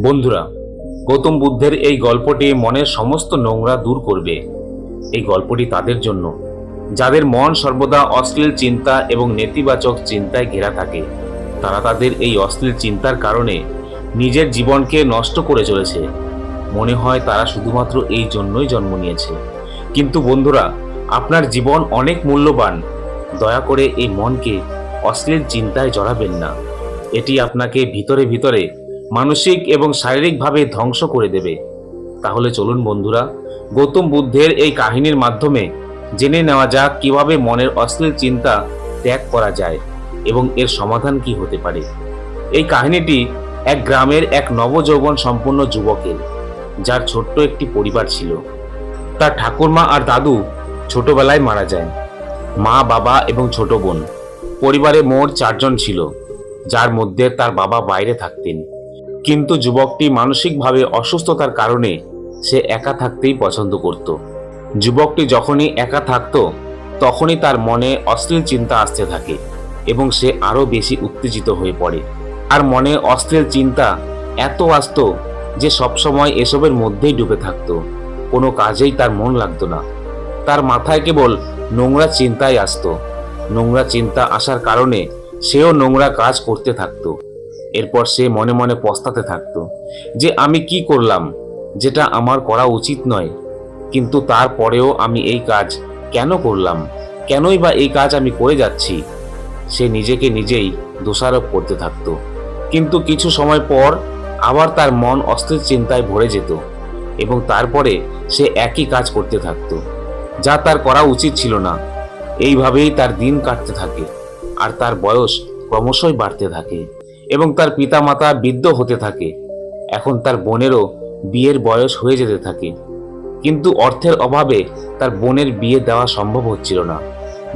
বন্ধুরা, গৌতম বুদ্ধের এই গল্পটি মনের সমস্ত নোংরা দূর করবে। এই গল্পটি তাদের জন্য, যাদের মন সর্বদা অশ্লীল চিন্তা এবং নেতিবাচক চিন্তায় ঘেরা থাকে। তারা তাদের এই অশ্লীল চিন্তার কারণে নিজের জীবনকে নষ্ট করে চলেছে। মনে হয় তারা শুধুমাত্র এই জন্যই জন্ম নিয়েছে। কিন্তু বন্ধুরা, আপনার জীবন অনেক মূল্যবান। দয়া করে এই মনকে অশ্লীল চিন্তায় জড়াবেন না। এটি আপনাকে ভিতরে ভিতরে মানসিক এবং শারীরিকভাবে ধ্বংস করে দেবে। তাহলে চলুন বন্ধুরা, গৌতম বুদ্ধের এই কাহিনীর মাধ্যমে জেনে নেওয়া যাক কীভাবে মনের অশ্লীল চিন্তা ত্যাগ করা যায় এবং এর সমাধান কি হতে পারে। এই কাহিনীটি এক গ্রামের এক নবযৌবন সম্পন্ন যুবকের, যার ছোট্ট একটি পরিবার ছিল। তার ঠাকুরমা আর দাদু ছোটবেলায় মারা যায় মা, বাবা এবং ছোট বোন, পরিবারে মোট চারজন ছিল, যার মধ্যে তার বাবা বাইরে থাকতেন। কিন্তু যুবকটি মানসিকভাবে অসুস্থতার কারণে সে একা থাকতেই পছন্দ করত। যুবকটি যখনই একা থাকতো, তখনই তার মনে অশ্লীল চিন্তা আসতে থাকে এবং সে আরও বেশি উত্তেজিত হয়ে পড়ে। আর মনে অশ্লীল চিন্তা এত আসতো যে সবসময় এসবের মধ্যেই ডুবে থাকত। কোনো কাজেই তার মন লাগতো না। তার মাথায় কেবল নোংরা চিন্তাই আসতো। নোংরা চিন্তা আসার কারণে সেও নোংরা কাজ করতে থাকতো। এরপর সে মনে মনে পস্তাতে থাকতো যে আমি কি করলাম, যেটা আমার করা উচিত নয়। কিন্তু তারপরেও আমি এই কাজ কেন করলাম? কেনই বা এই কাজ আমি করে যাচ্ছি? সে নিজেকে নিজেই দোষারোপ করতে থাকতো। কিন্তু কিছু সময় পর আবার তার মন অস্থির চিন্তায় ভরে যেত এবং তারপরে সে একই কাজ করতে থাকতো, যা তার করা উচিত ছিল না। এইভাবেই তার দিন কাটতে থাকে আর তার বয়স ক্রমশই বাড়তে থাকে। এবং তার পিতামাতা বৃদ্ধ হতে থাকে। এখন তার বোনেরও বিয়ের বয়স হয়ে যেতে থাকে। কিন্তু অর্থের অভাবে তার বোনের বিয়ে দেওয়া সম্ভব হচ্ছিল না,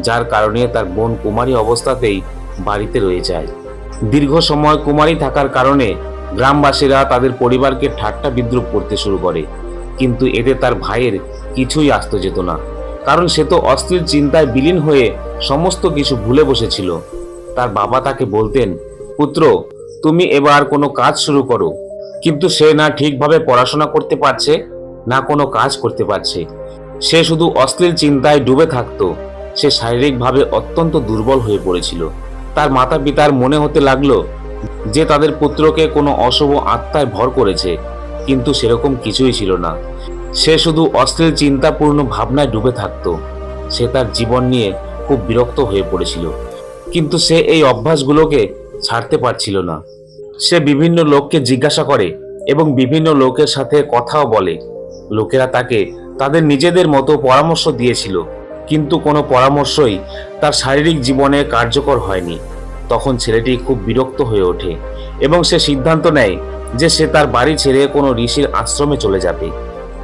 যার কারণে তার বোন কুমারী অবস্থাতেই বাড়িতে রয়ে যায়। দীর্ঘ সময় কুমারী থাকার কারণে গ্রামবাসীরা তাদের পরিবারকে ঠাট্টা বিদ্রুপ করতে শুরু করে, কিন্তু এতে তার ভাইয়ের কিছুই আসতে যেত না, কারণ সে তো অস্থির চিন্তায় বিলীন হয়ে সমস্ত কিছু ভুলে বসেছিল। তার বাবা তাকে বলতেন পুত্র, তুমি এবার কোনো কাজ শুরু করো। কিন্তু সে না ঠিকভাবে পড়াশোনা করতে পারছে, না কোনো কাজ করতে পারছে। সে শুধু অশ্লীল চিন্তায় ডুবে থাকতো। সে শারীরিকভাবে অত্যন্ত দুর্বল হয়ে পড়েছিল। তার মাতা পিতার মনে হতে লাগল যে তাদের পুত্রকে কোনো অশুভ আত্মায় ভর করেছে, কিন্তু সেরকম কিছুই ছিল না। সে শুধু অশ্লীল চিন্তাপূর্ণ ভাবনায় ডুবে থাকতো। সে তার জীবন নিয়ে খুব বিরক্ত হয়ে পড়েছিল। কিন্তু সে এই অভ্যাসগুলোকে ছাড়তে পারছিল না। সে বিভিন্ন লোককে জিজ্ঞাসা করে এবং বিভিন্ন লোকের সাথে কথাও বলে। লোকেরা তাকে তাদের নিজেদের মতো পরামর্শ দিয়েছিল, কিন্তু কোনো পরামর্শই তার শারীরিক জীবনে কার্যকর হয়নি। তখন ছেলেটি খুব বিরক্ত হয়ে ওঠে এবং সে সিদ্ধান্ত নেয় যে সে তার বাড়ি ছেড়ে কোনো ঋষির আশ্রমে চলে যাবে।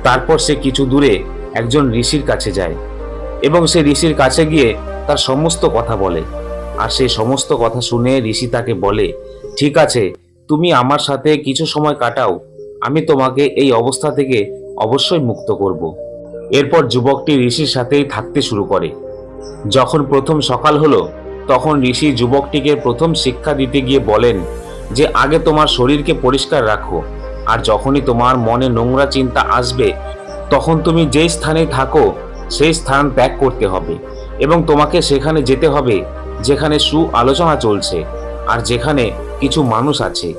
তারপর সে কিছু দূরে একজন ঋষির কাছে যায় এবং সে ঋষির কাছে গিয়ে তার সমস্ত কথা বলে। আর সে সমস্ত কথা শুনে ঋষি তাকে বলে, ঠিক আছে, তুমি আমার সাথে কিছু সময় কাটাও। আমি তোমাকে এই অবস্থা থেকে অবশ্যই মুক্ত করব এরপর যুবকটি ঋষির সাথেই থাকতে শুরু করে। যখন প্রথম সকাল হলো, তখন ঋষি যুবকটিকে প্রথম শিক্ষা দিতে গিয়ে বলেন যে, আগে তোমার শরীরকে পরিষ্কার রাখো, আর যখনই তোমার মনে নোংরা চিন্তা আসবে, তখন তুমি যেই স্থানে থাকো, সেই স্থান ত্যাগ করতে হবে এবং তোমাকে সেখানে যেতে হবে। যেখানে সু আলোচনা চলছে আর যেখানে কিছু মানুষ আছে।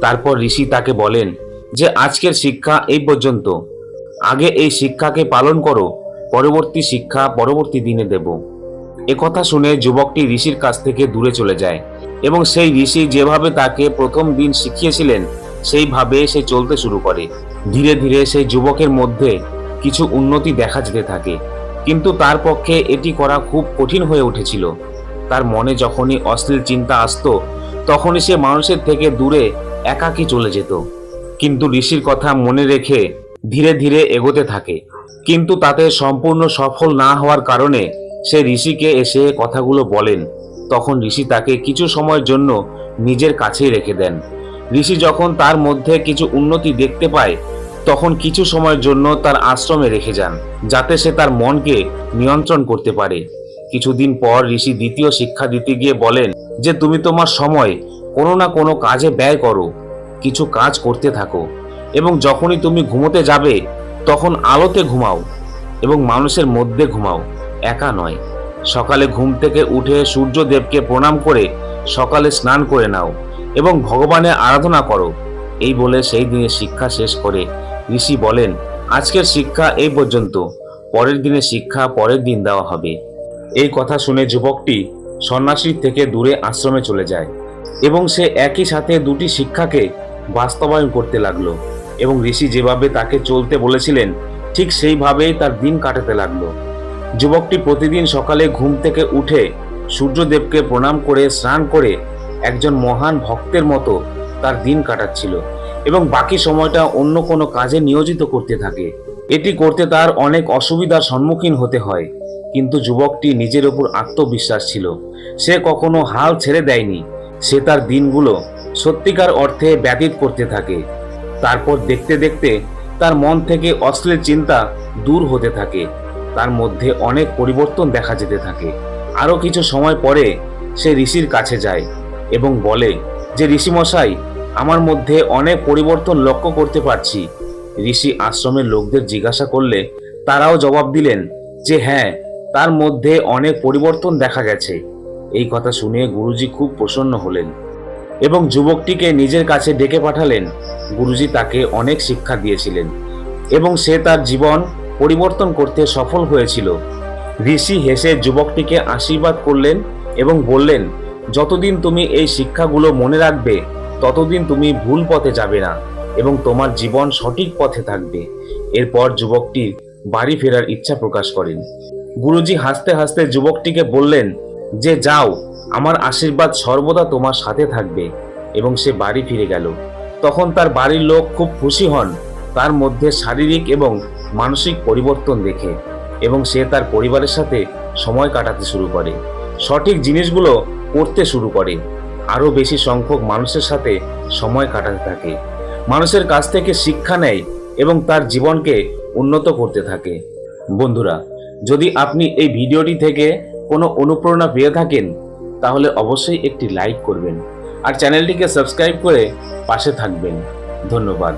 তারপর ঋষি তাকে বলেন যে, আজকের শিক্ষা এই পর্যন্ত। আগে এই শিক্ষাকে পালন করো, পরবর্তী শিক্ষা পরবর্তী দিনে দেব। একথা শুনে যুবকটি ঋষির কাছ থেকে দূরে চলে যায় এবং সেই ঋষি যেভাবে তাকে প্রথম দিন শিখিয়েছিলেন, সেইভাবে সে চলতে শুরু করে। ধীরে ধীরে সেই যুবকের মধ্যে কিছু উন্নতি দেখা যেতে থাকে। কিন্তু তার পক্ষে এটি করা খুব কঠিন হয়ে উঠেছিল। তার মনে যখনই অশ্লীল চিন্তা আসতো, তখনই সে মানুষের থেকে দূরে একাকী চলে যেত। কিন্তু ঋষির কথা মনে রেখে ধীরে ধীরে এগোতে থাকে। কিন্তু তাতে সম্পূর্ণ সফল না হওয়ার কারণে সে ঋষিকে এসে কথাগুলো বলেন। তখন ঋষি তাকে কিছু সময়ের জন্য নিজের কাছেই রেখে দেন। ঋষি যখন তার মধ্যে কিছু উন্নতি দেখতে পায়, তখন কিছু সময়ের জন্য তার আশ্রমে রেখে যান, যাতে সে তার মনকে নিয়ন্ত্রণ করতে পারে। কিছুদিন পর ঋষি দ্বিতীয় শিক্ষা দিতে গিয়ে বলেন যে, তুমি তোমার সময় কোনো না কোনো কাজে ব্যয় করো, কিছু কাজ করতে থাকো এবং যখনই তুমি ঘুমোতে যাবে, তখন আলোতে ঘুমাও এবং মানুষের মধ্যে ঘুমাও, একা নয়। সকালে ঘুম থেকে উঠে সূর্যদেবকে প্রণাম করে সকালে স্নান করে নাও এবং ভগবানের আরাধনা করো। এই বলে সেই দিনের শিক্ষা শেষ করে ঋষি বলেন, আজকের শিক্ষা এই পর্যন্ত। পরের দিনের শিক্ষা পরের দিন দেওয়া হবে। এই কথা শুনে যুবকটি সন্ন্যাসীর থেকে দূরে আশ্রমে চলে যায় এবং সে একই সাথে দুটি শিক্ষাকে বাস্তবায়ন করতে লাগল এবং ঋষি যেভাবে তাকে চলতে বলেছিলেন, ঠিক সেইভাবেই তার দিন কাটাতে লাগল। যুবকটি প্রতিদিন সকালে ঘুম থেকে উঠে সূর্যদেবকে প্রণাম করে, স্নান করে একজন মহান ভক্তের মতো তার দিন কাটাচ্ছিল এবং বাকি সময়টা অন্য কোনো কাজে নিয়োজিত করতে থাকে। এটি করতে তার অনেক অসুবিধার সম্মুখীন হতে হয়। কিন্তু যুবকটি নিজের উপর আত্মবিশ্বাস ছিল। সে কখনো হাল ছেড়ে দেয়নি। সে তার দিনগুলো সত্যিকার অর্থে ব্যতীত করতে থাকে। তারপর দেখতে দেখতে তার মন থেকে অশ্লীল চিন্তা দূর হতে থাকে। তার মধ্যে অনেক পরিবর্তন দেখা যেতে থাকে। আরও কিছু সময় পরে সে ঋষির কাছে যায় এবং বলে, যে ঋষিমশাই, আমার মধ্যে অনেক পরিবর্তন লক্ষ্য করতে পারছি। ঋষি আশ্রমের লোকদের জিজ্ঞাসা করলে তারাও জবাব দিলেন যে হ্যাঁ তার মধ্যে অনেক পরিবর্তন দেখা গেছে। এই কথা শুনে গুরুজি খুব প্রসন্ন হলেন এবং যুবকটিকে নিজের কাছে ডেকে পাঠালেন। গুরুজি তাকে অনেক শিক্ষা দিয়েছিলেন এবং সে তার জীবন পরিবর্তন করতে সফল হয়েছিল। ঋষি হেসে যুবকটিকে আশীর্বাদ করলেন এবং বললেন, যতদিন তুমি এই শিক্ষাগুলো মনে রাখবে, ততদিন তুমি ভুল পথে যাবে না। এবং তোমার জীবন সঠিক পথে থাকবে। এরপর যুবকটি বাড়ি ফেরার ইচ্ছা প্রকাশ করেন। গুরুজি হাসতে হাসতে যুবকটিকে বললেন, যে যাও, আমার আশীর্বাদ সর্বদা তোমার সাথে থাকবে। এবং সে বাড়ি ফিরে গেল। তখন তার বাড়ির লোক খুব খুশি হন, তার মধ্যে শারীরিক এবং মানসিক পরিবর্তন দেখে এবং সে তার পরিবারের সাথে সময় কাটাতে শুরু করে। সঠিক জিনিসগুলো করতে শুরু করে। আরও বেশি সংখ্যক মানুষের সাথে সময় কাটাতে থাকে। মানুষের কাছ থেকে শিক্ষা নেয় এবং তার জীবনকে উন্নত করতে থাকে। বন্ধুরা, যদি আপনি এই ভিডিওটি থেকে কোনো অনুপ্রেরণা পেয়ে থাকেন, তাহলে অবশ্যই একটি লাইক করবেন আর চ্যানেলটিকে সাবস্ক্রাইব করে পাশে থাকবেন। ধন্যবাদ।